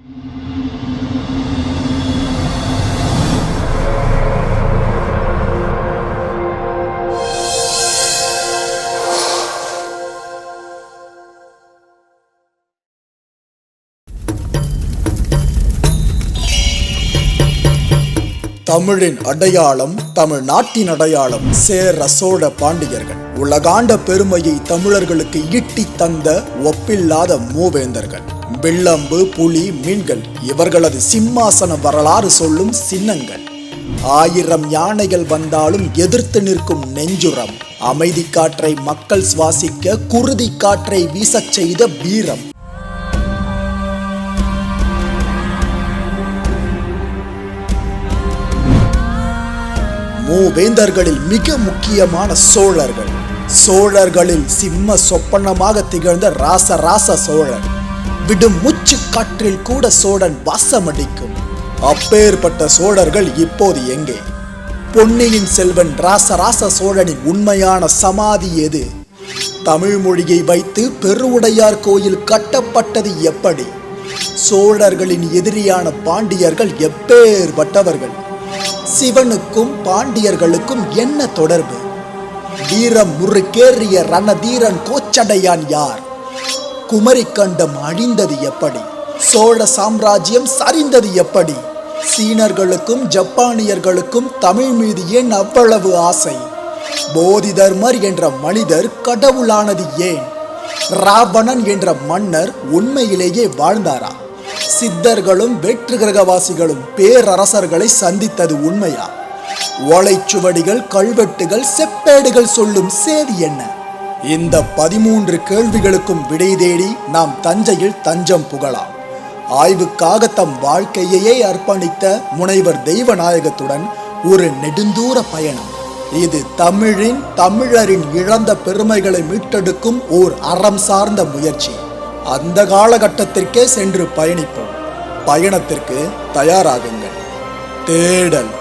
தமிழின் அடையாளம் தமிழ் நாட்டின் அடையாளம் சேர சோழ பாண்டியர்கள். உலகாண்ட பெருமையை தமிழர்களுக்கு ஈட்டி தந்த ஒப்பில்லாத மூவேந்தர்கள். வில்லம்பு புலி மீன்கள் இவர்களது சிம்மாசன வரலாறு சொல்லும் சின்னங்கள். ஆயிரம் யானைகள் வந்தாலும் எதிர்த்து நிற்கும் நெஞ்சுரம். அமைதி காற்றை மக்கள் சுவாசிக்க குருதி காற்றை வீசச் செய்த வீரம். மூவேந்தர்களில் மிக முக்கியமான சோழர்கள். சோழர்களில் சிம்ம சொப்பனமாக திகழ்ந்த ராச ராச சோழன் விடும் மூச்சு காற்றில் கூட சோழன் வாசமடிக்கும். அப்பேற்பட்ட சோழர்கள் இப்போது எங்கே? பொன்னியின் செல்வன் ராசராச சோழனின் உண்மையான சமாதி எது? தமிழ் மொழியை வைத்து பெருவுடையார் கோயில் கட்டப்பட்டது எப்படி? சோழர்களின் எதிரியான பாண்டியர்கள் எப்பேற்பட்டவர்கள் சிவனுக்கும் பாண்டியர்களுக்கும் என்ன தொடர்பு? வீரம் முறுக்கேறிய ரணதீரன் கோச்சடையான் யார்? குமரிக்கண்டம் அழிந்தது எப்படி? சோழ சாம்ராஜ்யம் சரிந்தது எப்படி? சீனர்களுக்கும் ஜப்பானியர்களுக்கும் தமிழ் மீது ஏன் அவ்வளவு ஆசை? போதி தர்மர் என்ற மனிதர் கடவுளானது ஏன்? ராவணன் என்ற மன்னர் உண்மையிலேயே வாழ்ந்தாரா? சித்தர்களும் வெற்று கிரகவாசிகளும் பேரரசர்களை சந்தித்தது உண்மையா? ஓலைச்சுவடிகள் கல்வெட்டுகள் செப்பேடுகள் சொல்லும் சேதி என்ன? இந்த பதிமூன்று கேள்விகளுக்கும் விடை தேடி நாம் தஞ்சையில் தஞ்சம் புகழாம் ஆய்வுக்காக தம் வாழ்க்கையையே அர்ப்பணித்த முனைவர் தெய்வநாயகத்துடன் ஒரு நெடுந்தூர பயணம். இது தமிழின் தமிழரின் இழந்த பெருமைகளை மீட்டெடுக்கும் ஓர் அறம் சார்ந்த முயற்சி. அந்த காலகட்டத்திற்கே சென்று பயணிப்போம். பயணத்திற்கு தயாராகுங்கள். தேடல்.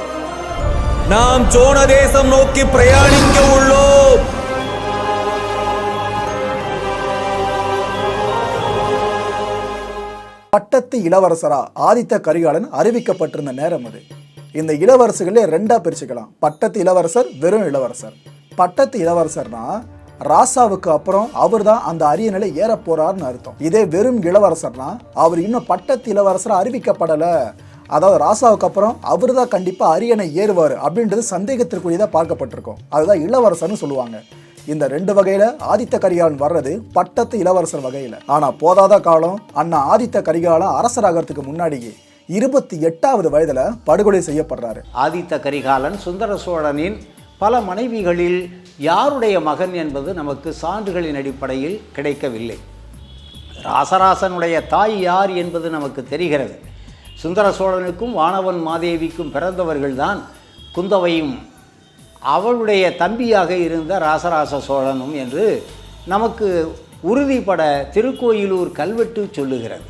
நாம் சோழ தேசம் நோக்கி பிரயாணிக்க உள்ளோம். பட்டத்து இளவரசரா ஆதித்த கரிகாலன் அறிவிக்கப்பட்டிருந்த நேரம் அது. இந்த இளவரசர்களே ரெண்டா பிரிச்சுக்கலாம். பட்டத்து இளவரசர் வெறும் இளவரசர். பட்டத்து இளவரசர்னா ராசாவுக்கு அப்புறம் அவர் தான் அந்த அரியணையில ஏற போறாருன்னு அர்த்தம். இதே வெறும் இளவரசர்னா அவர் இன்னும் பட்டத்து இளவரசர் அறிவிக்கப்படலை. அதாவது ராசாவுக்கு அப்புறம் அவர் தான் கண்டிப்பாக அரியணை ஏறுவார் அப்படின்றது சந்தேகத்திற்குரியதாக பார்க்கப்பட்டிருக்கும். அதுதான் இளவரசர்னு சொல்லுவாங்க. இந்த ரெண்டு வகையில ஆதித்த கரிகாலன் வர்றது பட்டத்து இளவரசர் வகையில. ஆனா போதாத காலம் அண்ணா ஆதித்த கரிகாலன் அரசராகிறதுக்கு முன்னாடியே இருபத்தி எட்டாவது வயதுல படுகொலை செய்யப்படுறாரு. ஆதித்த கரிகாலன் சுந்தர சோழனின் பல மனைவிகளில் யாருடைய மகன் என்பது நமக்கு சான்றுகளின் அடிப்படையில் கிடைக்கவில்லை. ராசராசனுடைய தாய் யார் என்பது நமக்கு தெரிகிறது. சுந்தர சோழனுக்கும் வானவன் மாதேவிக்கும் பிறந்தவர்கள்தான் குந்தவையும். அவளுடைய தம்பியாக இருந்த ராசராச சோழனும் என்று நமக்கு உறுதிப்பட திருக்கோயிலூர் கல்வெட்டு சொல்லுகிறது.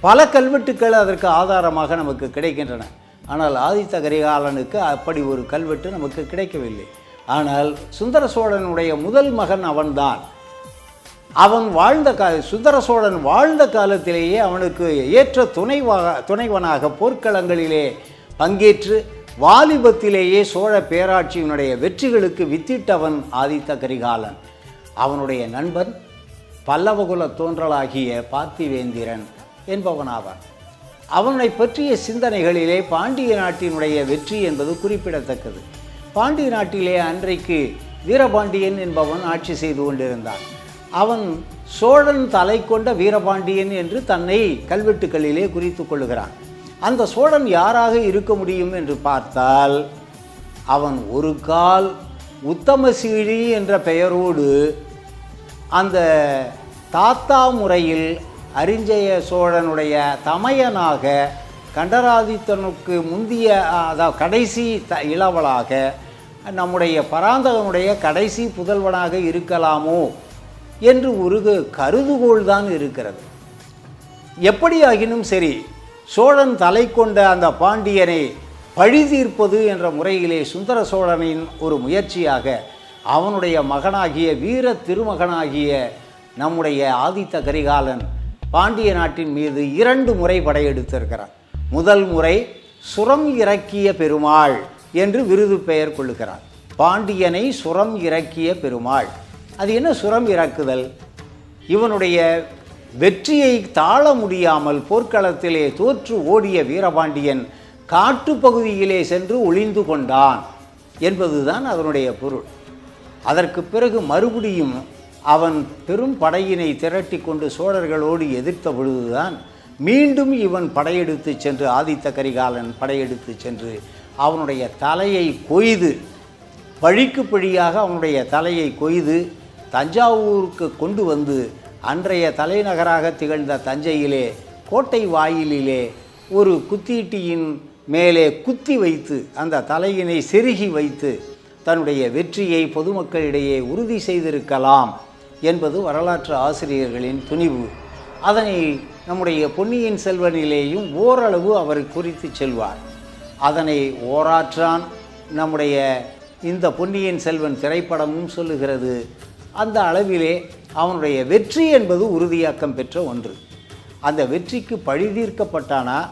பல கல்வெட்டுக்கள் அதற்கு ஆதாரமாக நமக்கு கிடைக்கின்றன. ஆனால் ஆதித்த கரிகாலனுக்கு அப்படி ஒரு கல்வெட்டு நமக்கு கிடைக்கவில்லை. ஆனால் சுந்தர சோழனுடைய முதல் மகன் அவன்தான். அவன் வாழ்ந்த கா சுந்தர சோழன் வாழ்ந்த காலத்திலேயே அவனுக்கு ஏற்ற துணைவாக துணைவனாக போர்க்களங்களிலே பங்கேற்று வாலிபத்திலேயே சோழ பேராட்சியினுடைய வெற்றிகளுக்கு வித்திட்டவன் ஆதித்த கரிகாலன். அவனுடைய நண்பன் பல்லவகுல தோன்றலாகிய பார்த்திவேந்திரன் என்பவனாவான். அவனை பற்றிய சிந்தனைகளிலே பாண்டிய நாட்டினுடைய வெற்றி என்பது குறிப்பிடத்தக்கது. பாண்டிய நாட்டிலே அன்றைக்கு வீரபாண்டியன் என்பவன் ஆட்சி செய்து கொண்டிருந்தான். அவன் சோழன் தலை கொண்ட வீரபாண்டியன் என்று தன்னை கல்வெட்டுக்களிலே குறித்து கொள்ளுகிறான். அந்த சோழன் யாராக இருக்க முடியும் என்று பார்த்தால் அவன் ஒரு கால் உத்தமசீழி என்ற பெயரோடு அந்த தாத்தா முறையில் அரிஞ்சய சோழனுடைய தமையனாக கண்டராதித்தனுக்கு முந்திய அதாவது கடைசி த இளவலாக நம்முடைய பராந்தகனுடைய கடைசி புதல்வனாக இருக்கலாமோ என்று ஒரு கருதுகோள் தான் இருக்கிறது. எப்படியாகினும் சரி சோழன் தலை கொண்ட அந்த பாண்டியனை பழி தீர்ப்பது என்ற முறையிலே சுந்தர சோழனின் ஒரு முயற்சியாக அவனுடைய மகனாகிய வீர திருமகனாகிய நம்முடைய ஆதித்த கரிகாலன் பாண்டிய நாட்டின் மீது இரண்டு முறை படையெடுத்திருக்கிறார் முதல் முறை சுரம் இறக்கிய பெருமாள் என்று விருது பெயர் கொள்ளுகிறார் பாண்டியனை சுரம் இறக்கிய பெருமாள். அது என்ன சுரம் இறக்குதல்? இவனுடைய வெற்றியை தாழ முடியாமல் போர்க்களத்திலே தோற்று ஓடிய வீரபாண்டியன் காட்டுப்பகுதியிலே சென்று ஒளிந்து கொண்டான் என்பதுதான் அதனுடைய பொருள். அதற்கு பிறகு மறுபடியும் அவன் பெரும் படையினை திரட்டி கொண்டு சோழர்களோடு எதிர்த்த பொழுதுதான் மீண்டும் இவன் படையெடுத்து சென்று ஆதித்த கரிகாலன் படையெடுத்து சென்று அவனுடைய தலையை கொய்து பழிக்கு பழியாக அவனுடைய தலையை கொய்து தஞ்சாவூருக்கு கொண்டு வந்து அன்றைய தலைநகராக திகழ்ந்த தஞ்சையிலே கோட்டை வாயிலிலே ஒரு குத்தீட்டியின் மேலே குத்தி வைத்து அந்த தலையினை செருகி வைத்து தன்னுடைய வெற்றியை பொதுமக்களிடையே உறுதி செய்திருக்கலாம் என்பது வரலாற்று ஆசிரியர்களின் துணிவு. அதனை நம்முடைய பொன்னியின் செல்வனிலேயும் ஓரளவு அவர் குறித்து செல்வார். அதனை ஓராற்றான் நம்முடைய இந்த பொன்னியின் செல்வன் திரைப்படமும் சொல்லுகிறது. அந்த அளவிலே அவனுடைய வெற்றி என்பது உறுதியாக்கம் பெற்ற ஒன்று. அந்த வெற்றிக்கு பழி தீர்க்கப்பட்டானா?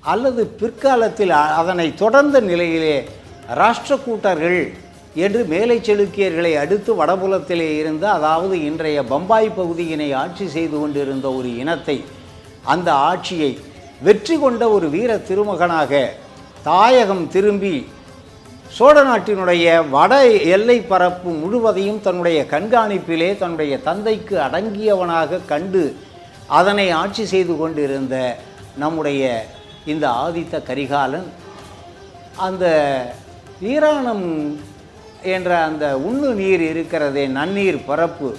அல்லது பிற்காலத்தில் அதனை தொடர்ந்த நிலையிலே ராஷ்டிரக்கூட்டர்கள் என்று மேலை செலுக்கியர்களை அடுத்து வடபுலத்திலே இருந்த அதாவது இன்றைய பம்பாய் பகுதியினை ஆட்சி செய்து கொண்டிருந்த ஒரு இனத்தை அந்த ஆட்சியை வெற்றி கொண்ட ஒரு வீர திருமகனாக தாயகம் திரும்பி சோழ நாட்டினுடைய வட எல்லை பரப்பு முழுவதையும் தன்னுடைய கண்காணிப்பிலே தன்னுடைய தந்தைக்கு அடங்கியவனாக கண்டு அதனை ஆட்சி செய்து கொண்டிருந்த நம்முடைய இந்த ஆதித்த கரிகாலன் அந்த வீராணம் என்ற அந்த உண்ணு நீர் இருக்கிறதே நன்னீர் பரப்பு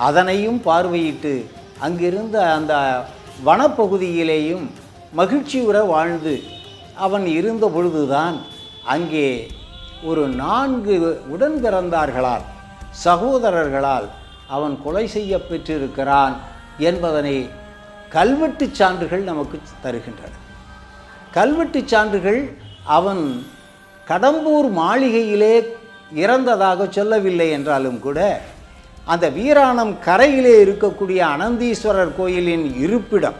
அதனையும் பார்வையிட்டு அங்கிருந்த அந்த வனப்பகுதியிலேயும் மகிழ்ச்சியுற வாழ்ந்து அவன் இருந்த பொழுதுதான் அங்கே ஒரு நான்கு உடன் பிறந்தார்களால் சகோதரர்களால் அவன் கொலை செய்ய பெற்றிருக்கிறான் என்பதனை கல்வெட்டுச் சான்றுகள் நமக்கு தருகின்றன. கல்வெட்டுச் சான்றுகள் அவன் கடம்பூர் மாளிகையிலே இறந்ததாக சொல்லவில்லை என்றாலும் கூட அந்த வீராணம் கரையிலே இருக்கக்கூடிய அனந்தீஸ்வரர் கோயிலின் இருப்பிடம்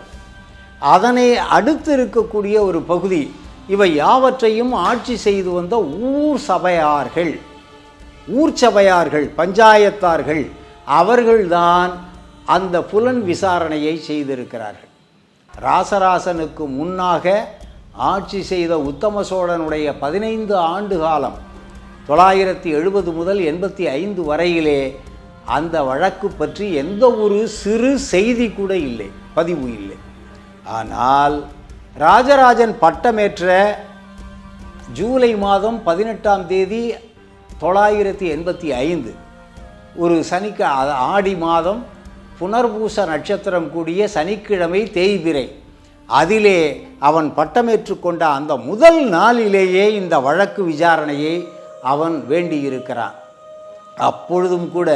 அதனை அடுத்து இருக்கக்கூடிய ஒரு பகுதி இவை யாவற்றையும் ஆட்சி செய்து வந்த ஊர் சபையார்கள். ஊர் சபையார்கள் பஞ்சாயத்தார்கள் அவர்கள்தான் அந்த புலன் விசாரணையை செய்திருக்கிறார்கள். ராசராசனுக்கு முன்னாக ஆட்சி செய்த உத்தம சோழனுடைய பதினைந்து ஆண்டு காலம் தொள்ளாயிரத்தி எழுபது முதல் எண்பத்தி ஐந்து வரையிலே அந்த வழக்கு பற்றி எந்த ஒரு சிறு செய்தி கூட இல்லை பதிவு இல்லை. ஆனால் ராஜராஜன் பட்டமேற்ற ஜூலை மாதம் பதினெட்டாம் தேதி தொள்ளாயிரத்தி எண்பத்தி ஐந்து. ஒரு சனிக்க ஆடி மாதம் புனர்பூச நட்சத்திரம் கூடிய சனிக்கிழமை தேய்பிரை. அதிலே அவன் பட்டமேற்று கொண்ட அந்த முதல் நாளிலேயே இந்த வழக்கு விசாரணையை அவன் வேண்டியிருக்கிறான். அப்பொழுதும் கூட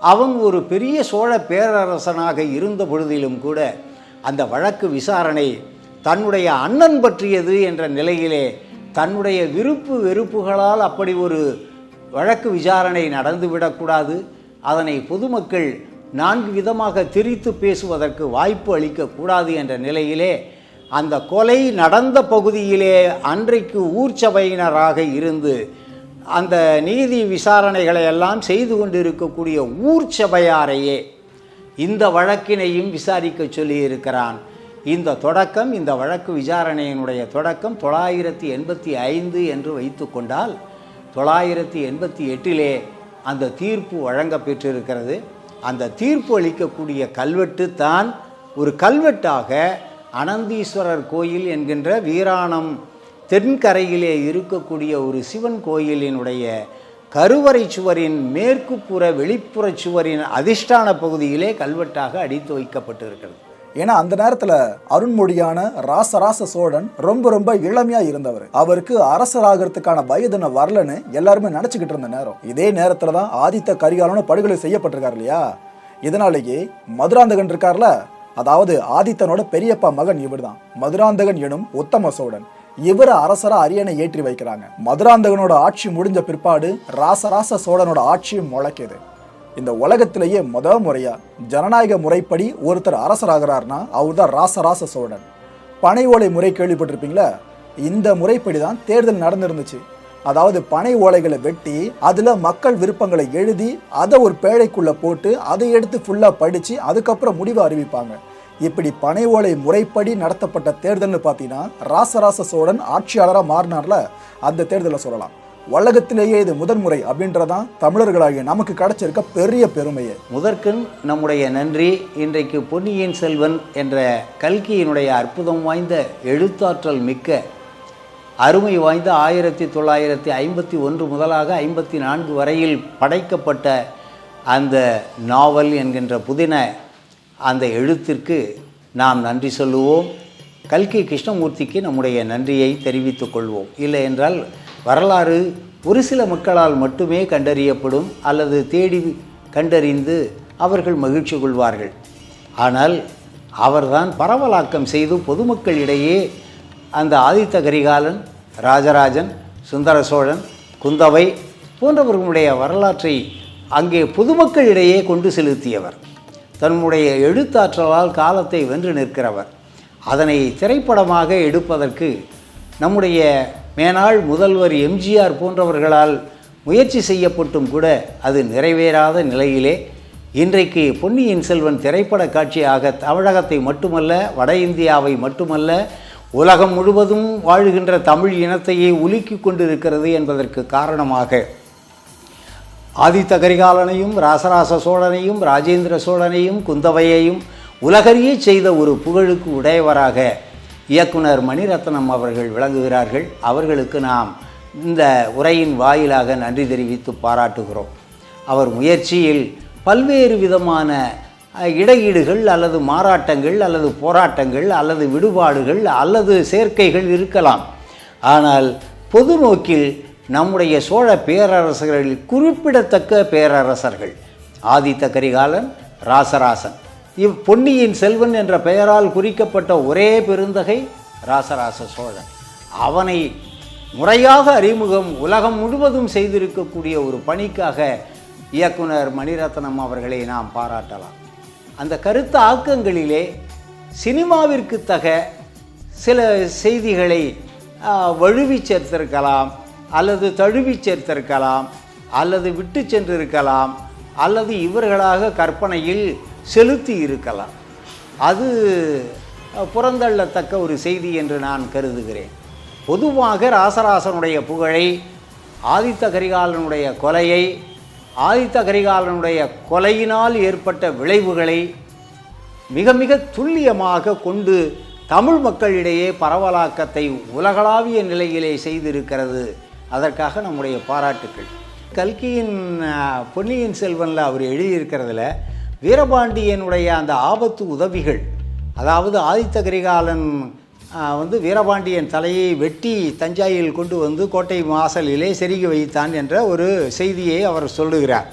அவன் ஒரு பெரிய சோழ பேரரசனாக இருந்த பொழுதிலும் கூட அந்த வழக்கு விசாரணை தன்னுடைய அண்ணன் பற்றியது என்ற நிலையிலே தன்னுடைய விருப்பு வெறுப்புகளால் அப்படி ஒரு வழக்கு விசாரணை நடந்துவிடக்கூடாது அதனை பொதுமக்கள் நான்கு விதமாக திரித்து பேசுவதற்கு வாய்ப்பு அளிக்கக்கூடாது என்ற நிலையிலே அந்த கொலை நடந்த பகுதியிலே அன்றைக்கு ஊர் சபையினராக இருந்து அந்த நீதி விசாரணைகளை எல்லாம் செய்து கொண்டிருக்கக்கூடிய ஊர் சபையாரையே இந்த வழக்கினையும் விசாரிக்க சொல்லியிருக்கிறான். இந்த தொடக்கம் இந்த வழக்கு விசாரணையினுடைய தொடக்கம் தொள்ளாயிரத்தி எண்பத்தி ஐந்து என்று வைத்துக்கொண்டால் தொள்ளாயிரத்தி எண்பத்தி எட்டிலே அந்த தீர்ப்பு வழங்கப்பெற்றிருக்கிறது அந்த தீர்ப்பு அளிக்கக்கூடிய கல்வெட்டு தான் ஒரு கல்வெட்டாக அனந்தீஸ்வரர் கோயில் என்கின்ற வீராணம் தென்கரையிலே இருக்கக்கூடிய ஒரு சிவன் கோயிலினுடைய கருவறை சுவரின் மேற்கு புற வெளிப்புற சுவரின் அதிஷ்டான பகுதியிலே கல்வெட்டாக அடித்து வைக்கப்பட்டிருக்கிறது. ஏன்னா அந்த நேரத்துல அருண்மொழியான ராசராச சோழன் ரொம்ப ரொம்ப இளமையா இருந்தவர். அவருக்கு அரசராகிறதுக்கான வயது இன்னும் வரலன்னு எல்லாருமே நினைச்சுக்கிட்டு இருந்த நேரம். இதே நேரத்தில் தான் ஆதித்த கரிகாலனும் படுகொலை செய்யப்பட்டிருக்காரு இல்லையா? இதனாலேயே மதுராந்தகன் இருக்கார்ல? அதாவது ஆதித்தனோட பெரியப்பா மகன் இவர் தான் மதுராந்தகன் எனும் உத்தம சோழன். இவரை அரசரா அரியணை ஏற்றி வைக்கிறாங்க. மதுராந்தகனோட ஆட்சி முடிஞ்ச பிற்பாடு ராசராச சோழனோட ஆட்சியும் முளைக்குது. இந்த உலகத்திலேயே முத முறையா ஜனநாயக முறைப்படி ஒருத்தர் அரசராகிறார்னா அவர் தான் ராசராச சோழன். பனை ஓலை முறை கேள்விப்பட்டிருப்பீங்களா? இந்த முறைப்படி தான் தேர்தல் நடந்திருந்துச்சு. அதாவது பனை ஓலைகளை வெட்டி அதில் மக்கள் விருப்பங்களை எழுதி அதை ஒரு பேழைக்குள்ளே போட்டு அதை எடுத்து ஃபுல்லாக படித்து அதுக்கப்புறம் முடிவை அறிவிப்பாங்க. இப்படி பனை ஓலை முறைப்படி நடத்தப்பட்ட தேர்தல்னு பார்த்தீங்கன்னா ராசராச சோழன் ஆட்சியாளராக மாறினார்ல? அந்த தேர்தலை சொல்லலாம். உலகத்திலேயே இது முதன்முறை அப்படின்றதான் தமிழர்களாகிய நமக்கு கிடைச்சிருக்க பெரிய பெருமையே. முதற்கண் நம்முடைய நன்றி இன்றைக்கு பொன்னியின் செல்வன் என்ற கல்கியினுடைய அற்புதம் வாய்ந்த எழுத்தாற்றல் மிக்க அருமை வாய்ந்த ஆயிரத்தி தொள்ளாயிரத்தி ஐம்பத்தி ஒன்று முதலாக ஐம்பத்தி நான்கு வரையில் படைக்கப்பட்ட அந்த நாவல் என்கின்ற புதின அந்த எழுத்திற்கு நாம் நன்றி சொல்லுவோம். கல்கி கிருஷ்ணமூர்த்திக்கு நம்முடைய நன்றியை தெரிவித்துக் கொள்வோம். இல்லை என்றால் வரலாறு ஒரு சில மக்களால் மட்டுமே கண்டறியப்படும் அல்லது தேடி கண்டறிந்து அவர்கள் மகிழ்ச்சி கொள்வார்கள். ஆனால் அவர்தான் பரவலாக்கம் செய்து பொதுமக்களிடையே அந்த ஆதித்த கரிகாலன் ராஜராஜன் சுந்தர சோழன் குந்தவை போன்றவர்களுடைய வரலாற்றை அங்கே பொதுமக்களிடையே கொண்டு செலுத்தியவர். தன்னுடைய எழுத்தாற்றலால் காலத்தை வென்று நிற்கிறவர். அதனை திரைப்படமாக எடுப்பதற்கு நம்முடைய மேனாள் முதல்வர் எம்ஜிஆர் போன்றவர்களால் முயற்சி செய்யப்பட்டும் கூட அது நிறைவேறாத நிலையிலே இன்றைக்கு பொன்னியின் செல்வன் திரைப்பட காட்சியாக தமிழகத்தை மட்டுமல்ல வட இந்தியாவை மட்டுமல்ல உலகம் முழுவதும் வாழுகின்ற தமிழ் இனத்தையே உலுக்கி கொண்டிருக்கிறது என்பதற்கு காரணமாக ஆதித்த கரிகாலனையும் ராசராச சோழனையும் ராஜேந்திர சோழனையும் குந்தவையையும் உலகறியே செய்த ஒரு புகழுக்கு உடையவராக இயக்குனர் மணிரத்னம் அவர்கள் விளங்குகிறார்கள். அவர்களுக்கு நாம் இந்த உரையின் வாயிலாக நன்றி தெரிவித்து பாராட்டுகிறோம். அவர் முயற்சியில் பல்வேறு விதமான இடையீடுகள் அல்லது மாறாட்டங்கள் அல்லது போராட்டங்கள் அல்லது விடுபாடுகள் அல்லது சேர்க்கைகள் இருக்கலாம். ஆனால் பொது நோக்கில் நம்முடைய சோழ பேரரசர்களில் குறிப்பிடத்தக்க பேரரசர்கள் ஆதித்த கரிகாலன் ராசராசன். இவ் பொன்னியின் செல்வன் என்ற பெயரால் குறிக்கப்பட்ட ஒரே பெருந்தகை ராசராச சோழன். அவனை முறையாக அறிமுகம் உலகம் முழுவதும் செய்திருக்கக்கூடிய ஒரு பணிக்காக இயக்குனர் மணிரத்னம் அவர்களை நாம் பாராட்டலாம். அந்த கருத்து ஆக்கங்களிலே சினிமாவிற்கு தக சில செய்திகளை வழுவி சேர்த்திருக்கலாம் அல்லது தழுவி சேர்த்திருக்கலாம் அல்லது விட்டு சென்றிருக்கலாம் அல்லது இவர்களாக கற்பனையில் செலுத்தி இருக்கலாம். அது புறந்தள்ளத்தக்க ஒரு செய்தி என்று நான் கருதுகிறேன். பொதுவாக ராசராசனுடைய புகழை ஆதித்த கரிகாலனுடைய கொலையை ஆதித்த கரிகாலனுடைய கொலையினால் ஏற்பட்ட விளைவுகளை மிக மிக துல்லியமாக கொண்டு தமிழ் மக்களிடையே பரவலாக்கத்தை உலகளாவிய நிலையிலே செய்திருக்கிறது. அதற்காக நம்முடைய பாராட்டுக்கள். கல்கியின் பொன்னியின் செல்வனில் அவர் எழுதியிருக்கிறதுல வீரபாண்டியனுடைய அந்த ஆபத்து உதவிகள் அதாவது ஆதித்த கரிகாலன் வந்து வீரபாண்டியன் தலையை வெட்டி தஞ்சாயில் கொண்டு வந்து கோட்டை வாசலிலே செருகி வைத்தான் என்ற ஒரு செய்தியை அவர் சொல்லுகிறார்.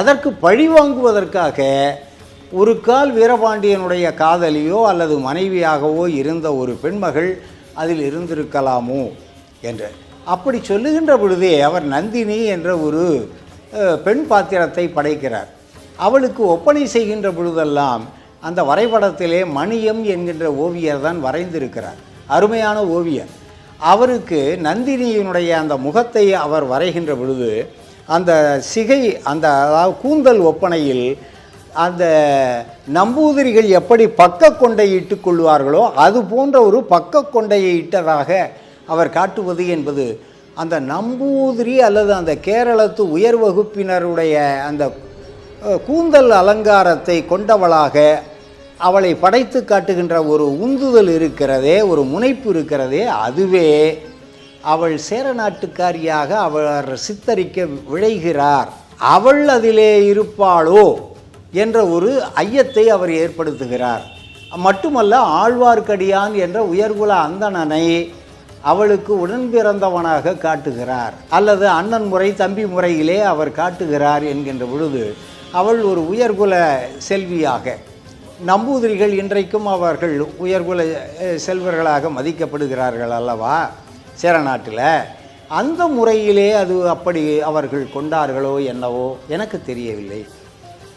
அதற்கு பழி வாங்குவதற்காக ஒரு கால் வீரபாண்டியனுடைய காதலியோ அல்லது மனைவியாகவோ இருந்த ஒரு பெண்மகள் அதில் இருந்திருக்கலாமோ என்று. அப்படி சொல்லுகின்ற பொழுதே அவர் நந்தினி என்ற ஒரு பெண் பாத்திரத்தை படைக்கிறார். அவளுக்கு ஒப்பனை செய்கின்ற பொழுதெல்லாம் அந்த வரைபடத்திலே மணியம் என்கின்ற ஓவியர் தான் வரைந்திருக்கிறார். அருமையான ஓவியர். அவருக்கு நந்தினியினுடைய அந்த முகத்தை அவர் வரைகின்ற பொழுது அந்த சிகை அந்த அதாவது கூந்தல் ஒப்பனையில் அந்த நம்பூதிரிகள் எப்படி பக்க கொண்டையை இட்டுக் கொள்வார்களோ அது போன்ற ஒரு பக்க கொண்டையை இட்டதாக அவர் காட்டுவது என்பது அந்த நம்பூதிரி அல்லது அந்த கேரளத்து உயர் வகுப்பினருடைய அந்த கூந்தல் அலங்காரத்தை கொண்டவளாக அவளை படைத்து காட்டுகின்ற ஒரு உந்துதல் இருக்கிறதே ஒரு முனைப்பு இருக்கிறதே அதுவே அவள் சேர நாட்டுக்காரியாக அவர் சித்தரிக்க விழைகிறார். அவள் அதிலே இருப்பாளோ என்ற ஒரு ஐயத்தை அவர் ஏற்படுத்துகிறார். மட்டுமல்ல ஆழ்வார்க்கடியான் என்ற உயர்குல அந்தணனை அவளுக்கு உடன் பிறந்தவனாக காட்டுகிறார். அல்லது அண்ணன் முறை தம்பி முறையிலே அவர் காட்டுகிறார் என்கின்ற பொழுது அவள் ஒரு உயர்குல செல்வியாக. நம்பூதிரிகள் இன்றைக்கும் அவர்கள் உயர்குல செல்வர்களாக மதிக்கப்படுகிறார்கள் அல்லவா? சேர நாட்டில் அந்த முறையிலே அது அப்படி அவர்கள் கொண்டார்களோ என்னவோ எனக்கு தெரியவில்லை.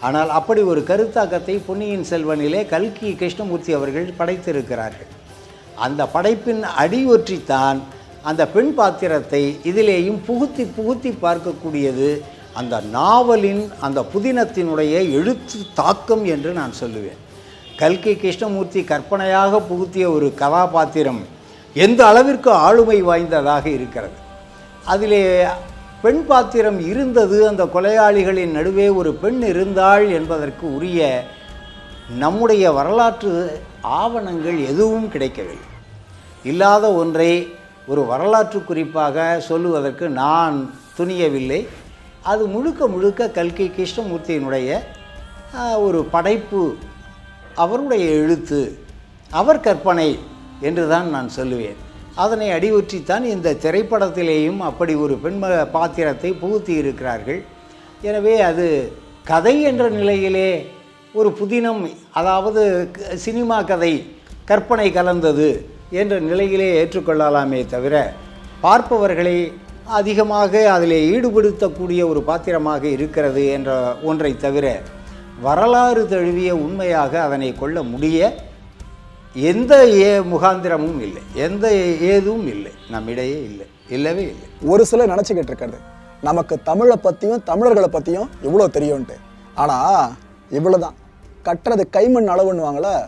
ஆனால் அப்படி ஒரு கருத்தாக்கத்தை பொன்னியின் செல்வனிலே கல்கி கிருஷ்ணமூர்த்தி அவர்கள் படைத்திருக்கிறார்கள். அந்த படைப்பின் அடியொற்றித்தான் அந்த பெண் பாத்திரத்தை இதிலேயும் புகுத்தி புகுத்தி பார்க்கக்கூடியது அந்த நாவலின் அந்த புதினத்தினுடைய எழுத்து தாக்கம் என்று நான் சொல்லுவேன். கல்கி கிருஷ்ணமூர்த்தி கற்பனையாக புகுத்திய ஒரு கதாபாத்திரம் எந்த அளவிற்கு ஆளுமை வாய்ந்ததாக இருக்கிறது. அதிலே பெண் பாத்திரம் இருந்தது அந்த கொலையாளிகளின் நடுவே ஒரு பெண் இருந்தாள் என்பதற்கு உரிய நம்முடைய வரலாற்று ஆவணங்கள் எதுவும் கிடைக்கவில்லை. இல்லாத ஒன்றை ஒரு வரலாற்று குறிப்பாக சொல்லுவதற்கு நான் துணியவில்லை. அது முழுக்க முழுக்க கல்கி கிருஷ்ணமூர்த்தியினுடைய ஒரு படைப்பு அவருடைய எழுத்து அவர் கற்பனை என்று தான் நான் சொல்லுவேன். அதனை அடிவற்றித்தான் இந்த திரைப்படத்திலேயும் அப்படி ஒரு பெண்ம பாத்திரத்தை புகுத்தி இருக்கிறார்கள். எனவே அது கதை என்ற நிலையிலே ஒரு புதினம் அதாவது சினிமா கதை கற்பனை கலந்தது என்ற நிலையிலே ஏற்றுக்கொள்ளலாமே தவிர பார்ப்பவர்களை அதிகமாக அதில் ஈடுபடுத்தக்கூடிய ஒரு பாத்திரமாக இருக்கிறது என்ற ஒன்றை தவிர வரலாறு தழுவிய உண்மையாக அதனை கொள்ள முடிய எந்த ஏ முகாந்திரமும் இல்லை. எந்த ஏதும் இல்லை. நம்மிடையே இல்லை. இல்லவே இல்லை. ஒரு சிலர் நினச்சிக்கிட்டு இருக்கிறது நமக்கு தமிழை பற்றியும் தமிழர்களை பற்றியும் இவ்வளோ தெரியும்ன்ட்டு. ஆனால் இவ்வளோதான் கட்டுறது கைமண் அளவுன்னுவாங்கள